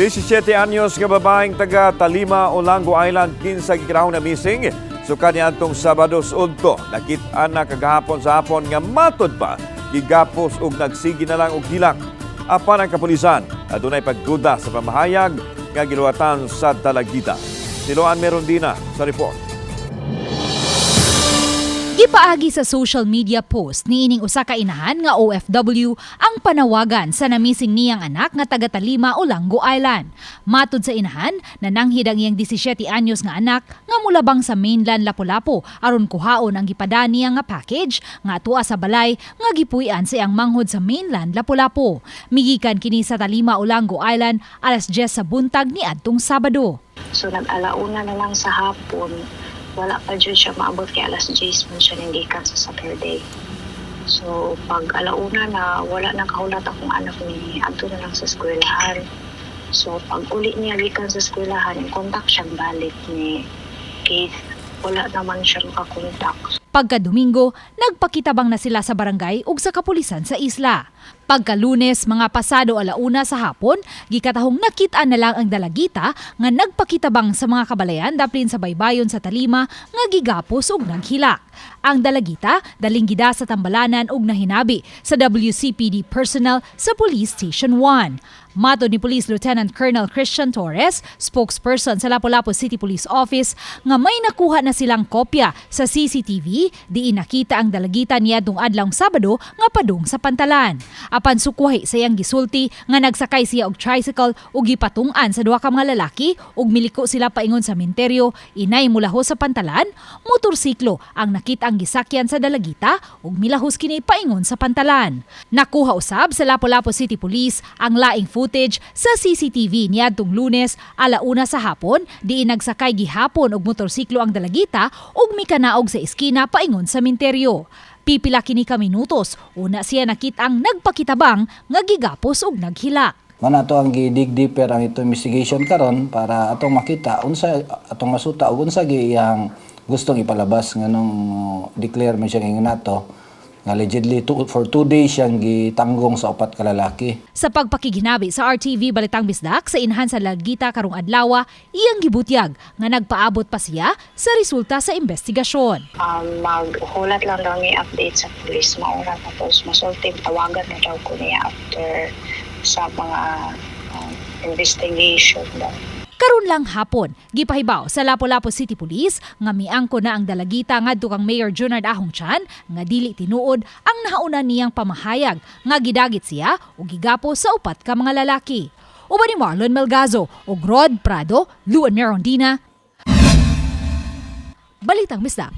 17 anyos nga babaeng taga Talima, Olango Island, kinsa gikrahon na missing. Suka niya atong Sabado udto. Nakita na kagahapon sa hapon nga matod pa. Gigapos ug nagsigi na lang og hilak. Apan ang kapulisan, adunay pagduda sa pamahayag nga giluwatan sa Dalagita. Siloan meron din sa report. Gipaagi sa social media post ni ining usa ka inahan nga OFW ang panawagan sa namising niyang anak nga taga Talima, Olango Island. Matud sa inahan, nananghid ang iyang 17 anyos nga anak nga mulabang sa mainland Lapu-Lapu aron kuhaon ang gipadani niya nga package nga tua sa balay nga gipuy-an sa iyang manghod sa mainland Lapu-Lapu. Migikan kini sa Talima, Olango Island alas 10 sa buntag ni adtong Sabado. So nag-alauna na lang sa hapon, wala pa dyan siya maabot kay alas 10 man siya nandikan sa Saturday. So pag alauna na, wala na kahulat akong anak ni adto na lang sa eskwelahan. So pag uli niya gikan sa eskwelahan, in contact siyang balik ni Keith. Wala naman siya makakontak. Pagka Domingo, nagpakitabang na sila sa barangay ug sa kapulisan sa isla. Pagka Lunes, mga pasado alauna sa hapon, gikatahong nakita na lang ang dalagita nga nagpakitabang sa mga kabalayan daplin sa baybayon sa Talima nga gigapos ug naghilak. Ang dalagita daling gida sa tambalanan ug nahinabi sa WCPD personnel sa Police Station 1. Mato ni Police Lieutenant Colonel Christian Torres, spokesperson sa Lapu-Lapu City Police Office, nga may nakuha na silang kopya sa CCTV di nakita ang dalagita niya dung adlawng Sabado nga padung sa pantalan. Apan sukwahi sa iyang gisulti nga nagsakay siya og tricycle ug gipatung-an sa duha ka mga lalaki ug miliko sila paingon sa menteryo, inay mulaho sa pantalan, motorsiklo ang nakita ang gisakyan sa dalagita ug milahos kini paingon sa pantalan. Nakuha usab sa Lapu-Lapu City Police ang laing footage sa CCTV niadtong Lunes alauna sa hapon di nagsakay gihapon og motorsiklo ang dalagita ug mikanaog sa eskina paingon sa menteryo. Pipila kini ka minutos, una siya nakitang nagpakitabang nga gigapos ug naghilak. Mana to ang gidig deeper ang ito investigation karon para atong makita unsa atong masuta ug unsa gi iyang gustong ipalabas nganong declare man siya nato nga allegedly two, for two days siyang gitanggong sa upat ka lalaki. Sa pagpakiginabi sa RTV Balitang Bisdak sa inhan sa Lagita karong adlaw, iyang gibutyag nga nagpaabot pa siya sa resulta sa investigasyon. Um, maghulat lang daw ni update sa police maura tapos masulting tawagan na daw ko niya after sa mga um, investigation daw. Karon lang hapon, gipahibaw sa Lapu-Lapu City Police nga miangko na ang dalagita ngadto kang Mayor Junard Ahong Chan nga dili tinuod ang nauna niyang pamahayag nga gidagit siya o gigapo sa upat ka mga lalaki. Uban ni Marlon Melgazo ug Rod Prado, Luan Merondina. Balitang Bisdak.